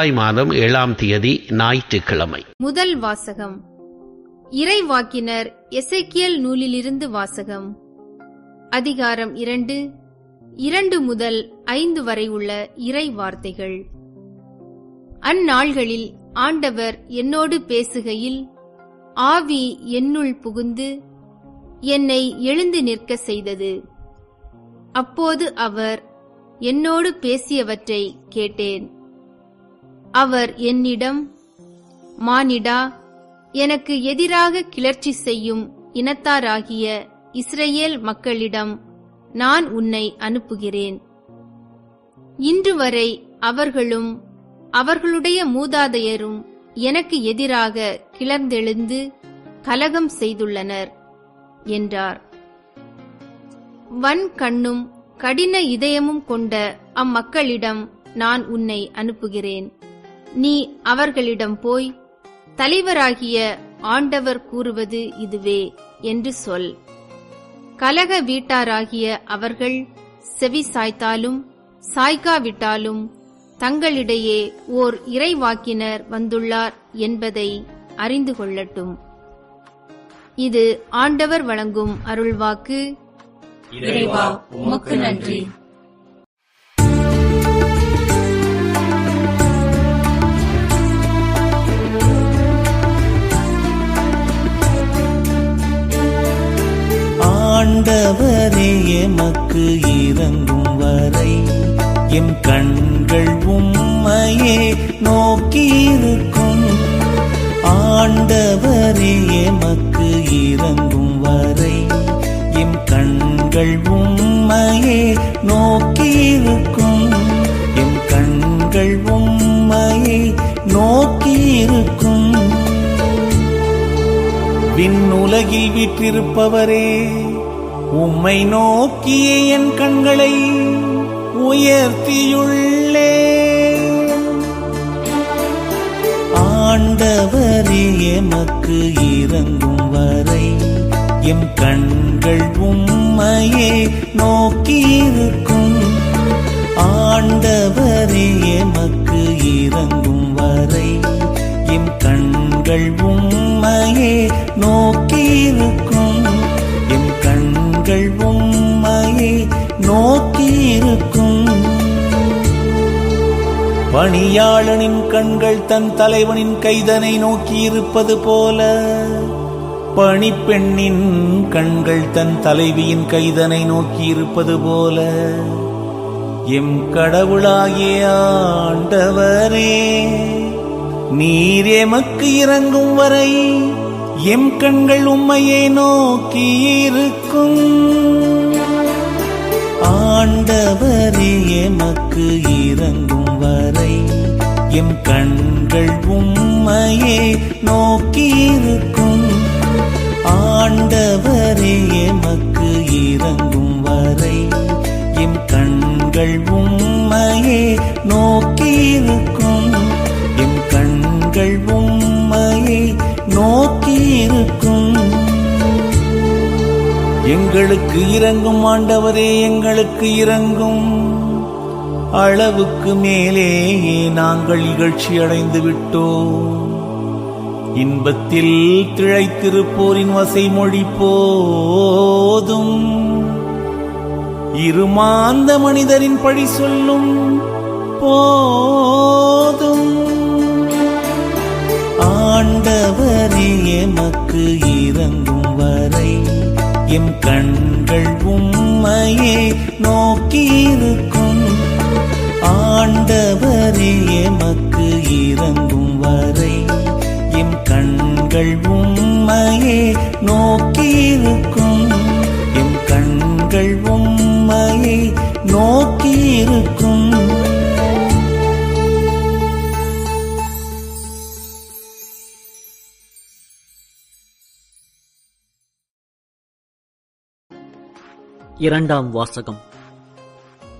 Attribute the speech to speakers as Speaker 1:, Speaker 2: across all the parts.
Speaker 1: ஜூலை மாதம் ஏழாம் தேதி ஞாயிற்றுக்கிழமை.
Speaker 2: முதல் வாசகம். இறைவாக்கினர் எசைக்கியல் நூலிலிருந்து வாசகம். அதிகாரம் இரண்டு இரண்டு முதல் ஐந்து வரை உள்ள இறை வார்த்தைகள் அந்நாள்களில் ஆண்டவர் என்னோடு பேசுகையில் ஆவி என்னுள் புகுந்து என்னை எழுந்து நிற்க செய்தது. அப்போது அவர் என்னோடு பேசியவற்றை கேட்டேன். அவர் என்னிடம் மானிடா எனக்கு எதிராக கிளர்ச்சி செய்யும் இனத்தாராகிய இஸ்ரேல் மக்களிடம் நான் உன்னை அனுப்புகிறேன். இன்று வரை அவர்களும் அவர்களுடைய மூதாதையரும் எனக்கு எதிராக கிளர்ந்தெழுந்து கலகம் செய்துள்ளனர் என்றார். வன் கண்ணும் கடின இதயமும் கொண்ட அம்மக்களிடம் நான் உன்னை அனுப்புகிறேன். நீ அவர்களிடம் போய் தலைவராகிய ஆண்டவர் கூறுவது இதுவே என்று சொல். கலக வீட்டாராகிய அவர்கள் செவி சாய்த்தாலும் சாய்க்காவிட்டாலும் தங்களிடையே ஓர் இறைவாக்கினர் வந்துள்ளார் என்பதை அறிந்து கொள்ளட்டும். இது ஆண்டவர் வழங்கும் அருள்வாக்கு.
Speaker 3: இறைவா உமக்கு நன்றி.
Speaker 4: ஆண்டவரே எமக்கு இறங்கும் வரை எம் கண்கள் உம்மையே நோக்கியிருக்கும். ஆண்டவரே எமக்கு இறங்கும் வரை எம் கண்கள் உம்மையே நோக்கியிருக்கும். எம் கண்கள் உம்மையே நோக்கியிருக்கும். விண்ணுலகில் விற்றிருப்பவரே உம்மை நோக்கிய என் கண்களை உயர்த்தியுள்ளே. ஆண்டவரே எமக்கு இறங்கும் வரை எம் கண்கள் உம்மையே நோக்கியிருக்கும். ஆண்டவரே எமக்கு இறங்கும் வரை எம் கண்கள் உம்மையே நோக்கியிருக்கும். இருக்கும். பணியாளனின் கண்கள் தன் தலைவனின் கைதனை நோக்கியிருப்பது போல பணிப்பெண்ணின் கண்கள் தன் தலைவியின் கைதனை நோக்கியிருப்பது போல எம் கடவுளாகிய ஆண்டவரே நீர் எமக்கு இறங்கும் வரை எம் கண்கள் உம்மையே நோக்கியிருக்கும். ஆண்டவரே எமக்கு இறங்கும் வரை எம் கண்கள் உம்மையே நோக்கியிருக்கும். ஆண்டவரே எமக்கு இறங்கும் வரை எம் கண்கள் உம்மையே நோக்கியிருக்கும். எம் கண்கள் உம்மையை நோக்கியிருக்கும். எங்களுக்கு இறங்கும் ஆண்டவரே எங்களுக்கு இறங்கும். அளவுக்கு மேலேயே நாங்கள் இகழ்ச்சி அடைந்து விட்டோம். இன்பத்தில் வசை மொழி போதும். இருமாந்த மனிதரின் பழி சொல்லும் போதும். ஆண்டவரே எமக்கு இறங்கும் வரை எம் கண்கள் உம்மையே நோக்கியிருக்கும். ஆண்டவரே எமக்கு இறங்கும் வரை எம் கண்கள் உம்மையே நோக்கி
Speaker 5: இரண்டாம் வாசகம்.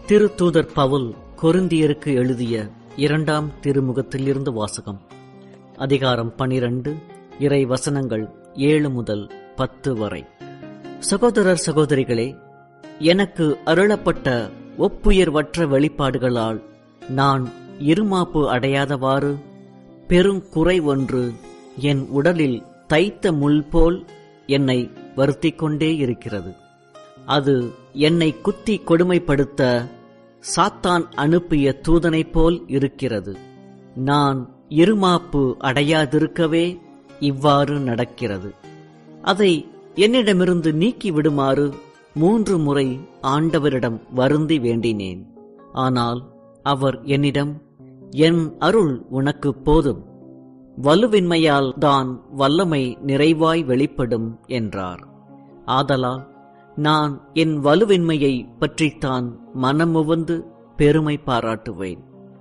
Speaker 5: திருத்தூதர் பவுல் கொருந்தியருக்கு எழுதிய இரண்டாம் திருமுகத்திலிருந்து வாசகம். அதிகாரம் பனிரண்டு இறை வசனங்கள் ஏழு முதல் பத்து வரை. சகோதரர் சகோதரிகளே எனக்கு அருளப்பட்ட ஒப்புயர்வற்ற வெளிப்பாடுகளால் நான் இருமாப்பு அடையாதவாறு பெருங்குறை ஒன்று என் உடலில் தைத்த முள் போல் என்னை வருத்திக் கொண்டே இருக்கிறது. அது என்னை குத்தி கொடுமைப்படுத்த சாத்தான் அனுப்பிய தூதனைப் போல் இருக்கிறது. நான் இருமாப்பு அடையாதிருக்கவே இவ்வாறு நடக்கிறது. அதை என்னிடமிருந்து நீக்கி விடுமாறு மூன்று முறை ஆண்டவரிடம் வருந்தி வேண்டினேன். ஆனால் அவர் என்னிடம் என் அருள் உனக்கு போதும். வலுவின்மையால் தான் வல்லமை நிறைவாய் வெளிப்படும் என்றார். ஆதலால் நான் என் வலுவின்மையை பற்றித்தான் மனமுவந்து பெருமை பாராட்டுவேன்.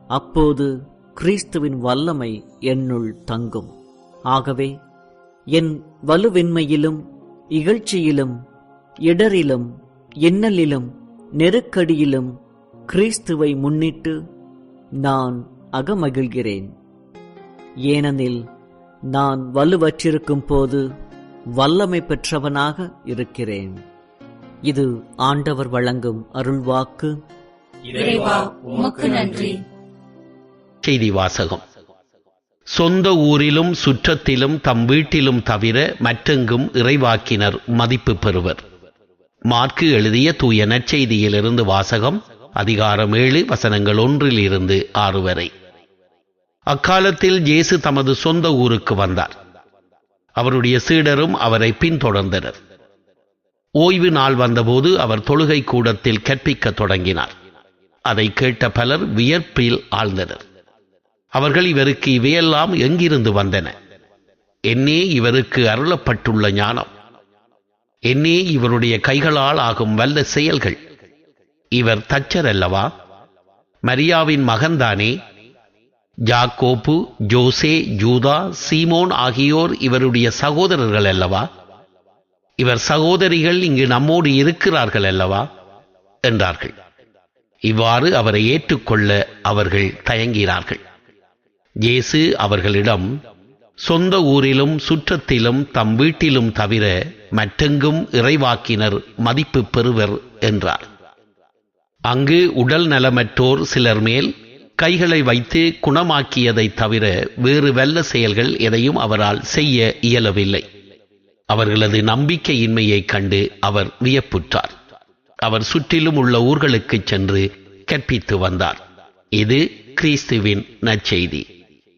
Speaker 5: அப்போது கிறிஸ்துவின் வல்லமை என்னுள் தங்கும். ஆகவே என் வலுவின்மையிலும் இகழ்ச்சியிலும் இடரிலும் எண்ணலிலும் நெருக்கடியிலும் கிறிஸ்துவை முன்னிட்டு நான் அகமகிழ்கிறேன். ஏனெனில் நான் வலுவற்றிருக்கும் போது வல்லமை பெற்றவனாக இருக்கிறேன். இது ஆண்டவர் வழங்கும் அருள்வாக்கு.
Speaker 3: இறைவா உமக்கு நன்றி.
Speaker 1: செய்தி வாசகம். சொந்த ஊரிலும் சுற்றத்திலும் தம் வீட்டிலும் தவிர மற்றெங்கும் இறைவாக்கினர் மதிப்பு பெறுவர். மார்க்கு எழுதிய தூய நற்செய்தியிலிருந்து வாசகம் அதிகாரம் ஏழு வசனங்கள் ஒன்றில் இருந்து ஆறு வரை. அக்காலத்தில் இயேசு தமது சொந்த ஊருக்கு வந்தார். அவருடைய சீடரும் அவரை பின்தொடர்ந்தனர். ஓய்வு நாள் வந்தபோது அவர் தொழுகை கூடத்தில் கற்பிக்கத் தொடங்கினார். அதை கேட்ட பலர் வியர்ப்பில் ஆழ்ந்தனர். அவர்கள் இவருக்கு இவையெல்லாம் எங்கிருந்து வந்தன? என்னே இவருக்கு அருளப்பட்டுள்ள ஞானம். என்னே இவருடைய கைகளால் ஆகும் வல்ல செயல்கள். இவர் தச்சர் அல்லவா மரியாவின் மகன்தானே? ஜாக்கோப்பு ஜோசே ஜூதா சீமோன் ஆகியோர் இவருடைய சகோதரர்கள் அல்லவா இவர் சகோதரிகள் இங்கு நம்மோடு இருக்கிறார்கள் அல்லவா? என்றார்கள். இவ்வாறு அவரை ஏற்றுக்கொள்ள அவர்கள் தயங்கினார்கள். இயேசு அவர்களிடம் சொந்த ஊரிலும் சுற்றத்திலும் தம் வீட்டிலும் தவிர மற்றெங்கும் இறைவாக்கினர் மதிப்பு பெறுவர் என்றார். அங்கு உடல் நலமற்றோர் சிலர் மேல் கைகளை வைத்து குணமாக்கியதை தவிர வேறு வல்ல செயல்கள் எதையும் அவரால் செய்ய இயலவில்லை. அவர்களது நம்பிக்கையின்மையைக் கண்டு அவர் வியப்புற்றார். அவர் சுற்றிலும் உள்ள ஊர்களுக்குச் சென்று கற்பித்து வந்தார். இது கிறிஸ்துவின் நற்செய்தி.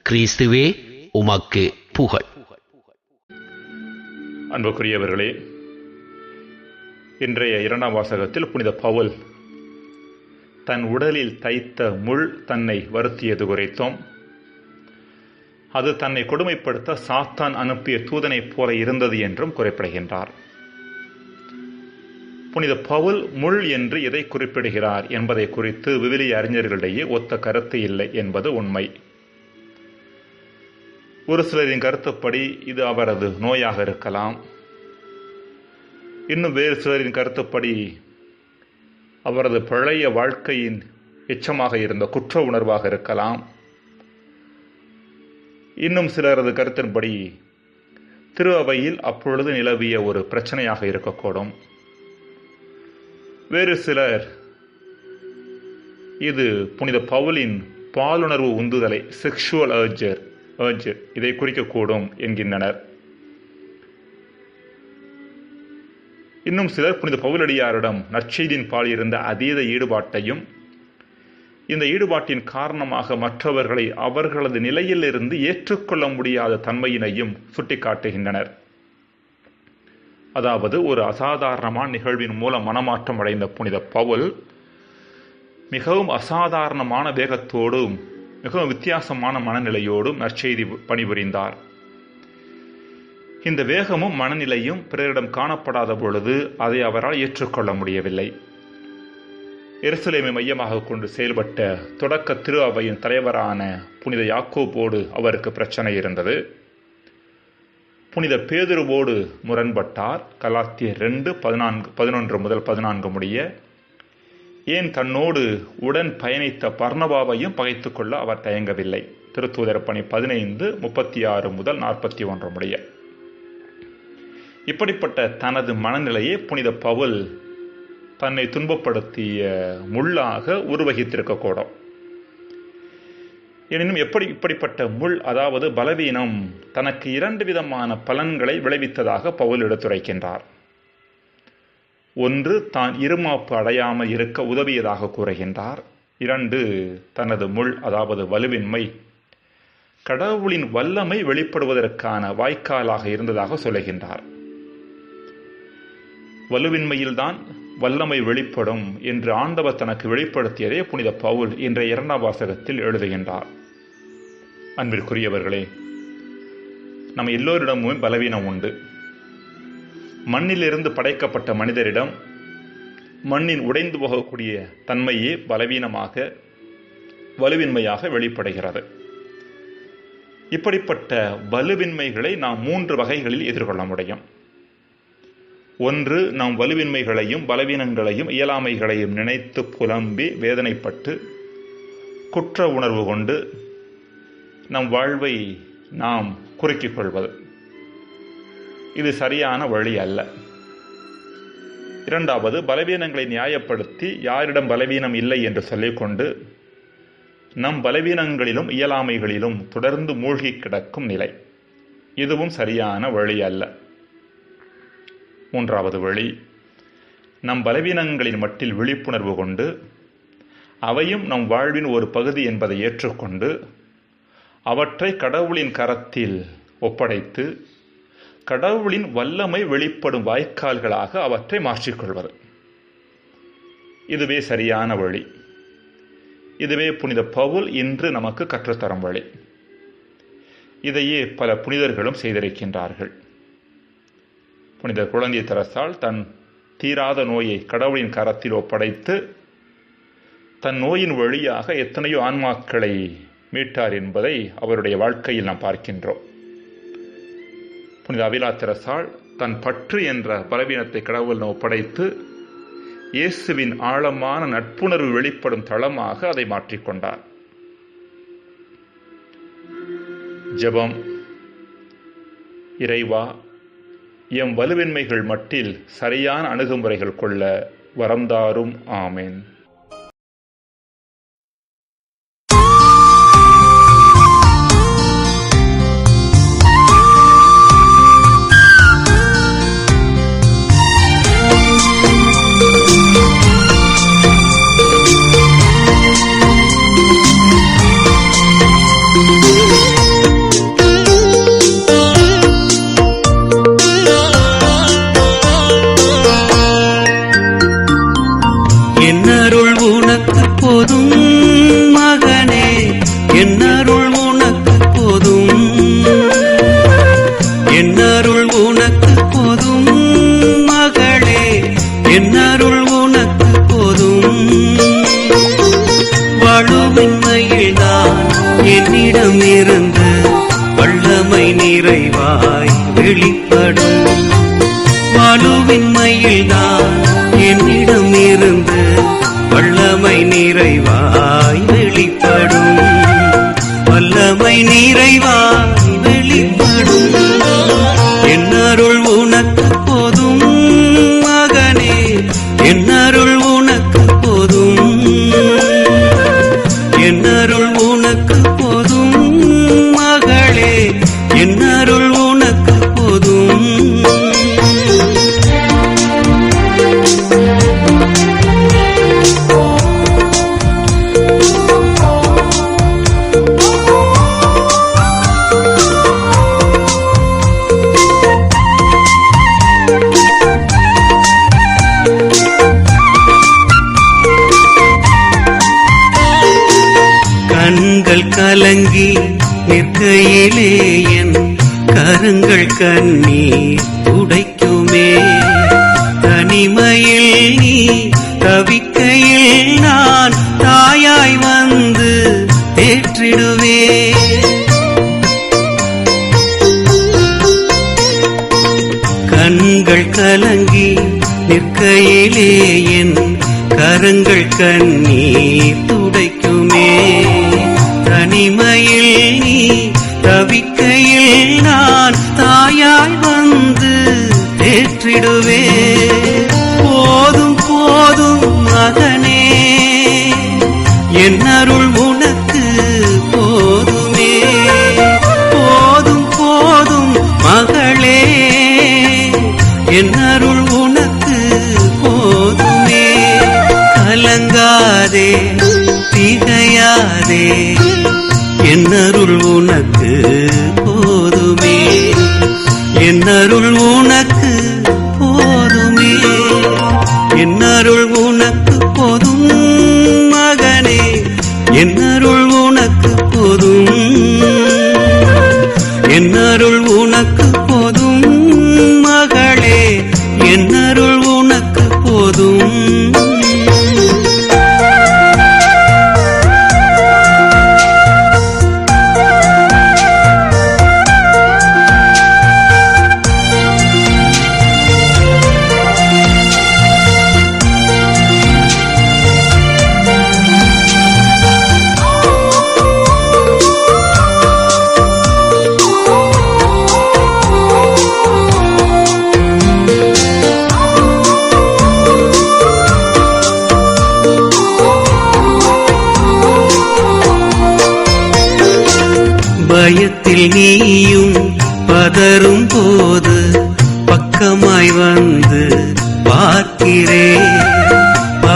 Speaker 1: கிறிஸ்துவே உமக்கு புகழ்.
Speaker 6: அன்புக்குரியவர்களே இன்றைய இரண்டாம் வாசகத்தில் புனித பவுல் தன் உடலில் தைத்த முள் தன்னை வருத்தியது குறைத்தோம் அது தன்னை கொடுமைப்படுத்த சாத்தான் அனுப்பிய தூதனைப் போல இருந்தது என்றும் குறிப்பிடுகின்றார். புனித பவுல் முள் என்று எதை குறிப்பிடுகிறார் என்பதை குறித்து விவிலிய அறிஞர்களிடையே ஒத்த கருத்து இல்லை என்பது உண்மை. ஒரு சிலரின் கருத்துப்படி இது அவரது நோயாக இருக்கலாம். இன்னும் வேறு சிலரின் கருத்துப்படி அவரது பழைய வாழ்க்கையின் எச்சமாக இருந்த குற்ற உணர்வாக இருக்கலாம். இன்னும் சிலரது கருத்தின்படி திரு அவையில் அப்பொழுது நிலவிய ஒரு பிரச்சனையாக இருக்கக்கூடும். வேறு சிலர் இது புனித பவுலின் பாலுணர்வு உந்துதலை செக்ஷுவல் அர்ஜர் அர்ஜர் இதை குறிக்கக்கூடும் என்கின்றனர். இன்னும் சிலர் புனித பவுலடியாரிடம் நற்செய்தியின் பால் இருந்த அதீத ஈடுபாட்டையும் இந்த ஈடுபாட்டின் காரணமாக மற்றவர்களை அவர்களது நிலையிலிருந்து ஏற்றுக்கொள்ள முடியாத தன்மையினையும் சுட்டிக்காட்டுகின்றனர். அதாவது ஒரு அசாதாரணமான நிகழ்வின் மூலம் மனமாற்றம் அடைந்த புனித பவுல் மிகவும் அசாதாரணமான வேகத்தோடும் மிகவும் வித்தியாசமான மனநிலையோடும் நற்செய்தி பணிபுரிந்தார். இந்த வேகமும் மனநிலையும் பிறரிடம் காணப்படாத பொழுது அதை அவரால் ஏற்றுக்கொள்ள முடியவில்லை. எருசலேமை மையமாக கொண்டு செயல்பட்ட தொடக்க திரு அவையின் தலைவரான புனித யாக்கோபோடு அவருக்கு பிரச்சனை இருந்தது. புனித பேதுருவோடு முரண்பட்டார். கலாத்திய ரெண்டு பதினான்கு பதினொன்று முதல் பதினான்கு முடிய ஏன் தன்னோடு உடன் பயணித்த பர்ணபாவையும் பகைத்து கொள்ள அவர் தயங்கவில்லை. திருத்தூதர் பணி பதினைந்து முப்பத்தி ஆறு முதல் நாற்பத்தி ஒன்று முடிய. இப்படிப்பட்ட தனது மனநிலையை புனித பவுல் தன்னை துன்பப்படுத்திய முள்ளாக உருவகித்திருக்கக்கூடும் எனினும் எப்படி இப்படிப்பட்ட முள் அதாவது பலவீனம் தனக்கு இரண்டு விதமான பலன்களை விளைவித்ததாக பவுல் எடுத்துரைக்கின்றார். ஒன்று தான் இருமாப்பு அடையாமல் இருக்க உதவியதாக கூறுகின்றார். இரண்டு தனது முள் அதாவது வலுவின்மை கடவுளின் வல்லமை வெளிப்படுவதற்கான வாய்க்காலாக இருந்ததாக சொல்லுகின்றார். வலுவின்மையில்தான் வல்லமை வெளிப்படும் என்று ஆண்டவர் தனக்கு வெளிப்படுத்தியதே புனித பவுல் என்ற இரண்டாம் வாசகத்தில் எழுதுகின்றார். அன்பிற்குரியவர்களே நம்ம எல்லோரிடமும் பலவீனம் உண்டு. மண்ணிலிருந்து படைக்கப்பட்ட மனிதரிடம் மண்ணின் உடைந்து போகக்கூடிய தன்மையே பலவீனமாக வலுவின்மையாக வெளிப்படுகிறது. இப்படிப்பட்ட வலுவின்மைகளை நாம் மூன்று வகைகளில் எதிர்கொள்ள முடியும். ஒன்று நாம் வலுவின்மைகளையும் பலவீனங்களையும் இயலாமைகளையும் நினைத்து புலம்பி வேதனைப்பட்டு குற்ற உணர்வு கொண்டு நம் வாழ்வை நாம் குறுக்கிக் கொள்வது. இது சரியான வழி அல்ல. இரண்டாவது பலவீனங்களை நியாயப்படுத்தி யாரிடம் பலவீனம் இல்லை என்று சொல்லிக்கொண்டு நம் பலவீனங்களிலும் இயலாமைகளிலும் தொடர்ந்து மூழ்கி கிடக்கும் நிலை. இதுவும் சரியான வழி அல்ல. மூன்றாவது வழி. நம் பலவீனங்களின் மட்டில் விழிப்புணர்வு கொண்டு அவையும் நம் வாழ்வின் ஒரு பகுதி என்பதை ஏற்றுக்கொண்டு அவற்றை கடவுளின் கரத்தில் ஒப்படைத்து கடவுளின் வல்லமை வெளிப்படும் வாய்க்கால்களாக அவற்றை மாற்றிக்கொள்வது இதுவே சரியான வழி. இதுவே புனித பவுல் இன்று நமக்கு கற்றுத்தரும் வழி. இதையே பல புனிதர்களும் செய்திருக்கின்றார்கள். புனித குழந்தை தரசால் தன் தீராத நோயை கடவுளின் கரத்தில் ஒப்படைத்து தன் நோயின் வழியாக எத்தனையோ ஆன்மாக்களை மீட்டார் என்பதை அவருடைய வாழ்க்கையில் நாம் பார்க்கின்றோம். புனித அவிலா தெரசாள் தன் பற்று என்ற பலவீனத்தை கடவுள் ஒப்படைத்து இயேசுவின் ஆழமான நட்புணர்வு வெளிப்படும் தளமாக அதை மாற்றிக்கொண்டார் ஜெபம் இறைவா எம் வலுவின்மைகள் மட்டில் சரியான அணுகுமுறைகள் கொள்ள வரந்தாரும் ஆமேன்.
Speaker 7: வெண்மையில் வலுவின்மையில்தான் என்னிடம் இருந்து வல்லமை நிறைவாய் வெளிப்படும். வலுவின்மையில் வலுவின்மையில்தான் என்னிடம் இருந்து வல்லமை நிறைவாய் ஏற்றிடுவே கண்கள் கலங்கி நிற்கையிலே என் கரங்கள் கண்ணீர் துடைக்குமே. தனிமையில் நீ தவிக்கையில் நான் தாயாய் வந்து தேற்றிடுவே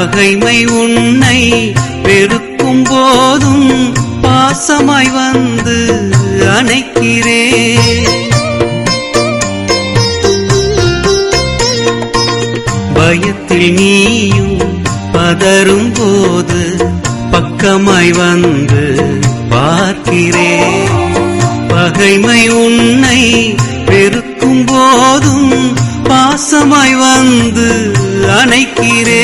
Speaker 7: பகைமை உன்னை பெருக்கும் போதும் பாசமாய் வந்து அணைக்கிறே பயத்தில் நீயும் பதரும் போது பக்கமாய் வந்து பார்க்கிறே பகைமை உன்னை பெருக்கும் போதும் பாசமாய் வந்து அணைக்கிறே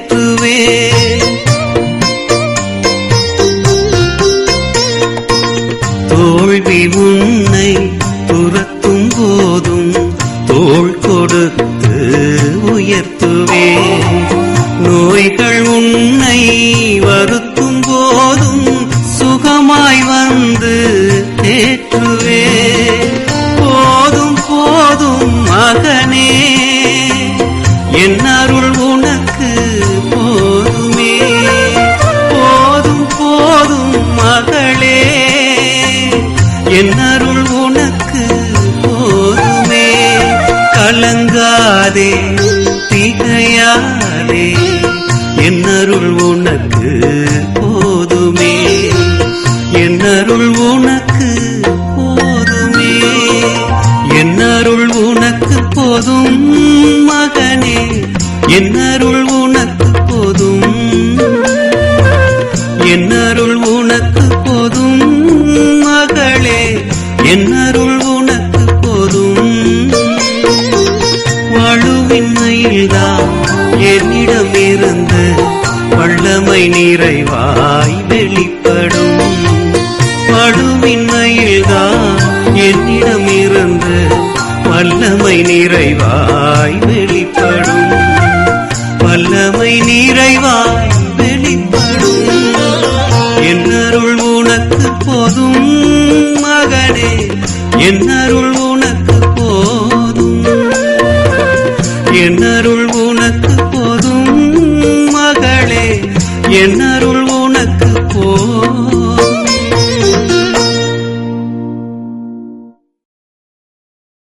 Speaker 7: உனக்கு போதுமே. கலங்காதே திகையாதே. என்னருள் உனக்கு போதுமே. என்னருள் உனக்கு போதுமே. என்னருள் உனக்கு போதும் கருணை நிறைவாய் வெளிப்படும். படுமின்மையில்தான் என்னிடம் இருந்து வல்லமை நிறைவாய் வெளிப்படும்.